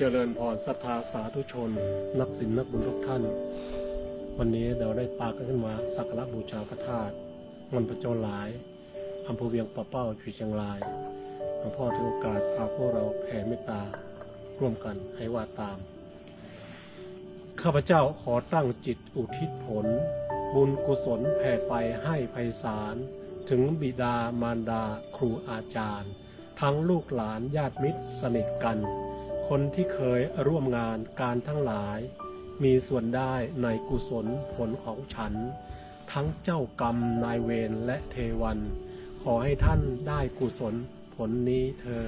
จริญพรศรัทธาสาธุชน นักศิลป์นักบุญทุกท่าน วันนี้เราได้ปากันขึ้นมาสักการะบูชาพระธาตุมันพระเจ้าหลายอำเภอเวียงปะเป้าจังหวัดเชียงรายหลวงพ่อถือโอกาสพาพวกเราแผ่เมตตาร่วมกันให้ว่าตาม ข้าพเจ้าขอตั้งจิตอุทิศผล บุญกุศลแผ่ไปให้ไพศาลถึงบิดามารดาครูอาจารย์ ทั้งลูกหลานญาติมิตรสนิทกัน คนที่เคยร่วมงานการทั้งหลาย มีส่วนได้ในกุศลผลของฉัน ทั้งเจ้ากรรมนายเวรและเทวัน ขอให้ท่านได้กุศลผลนี้เธอ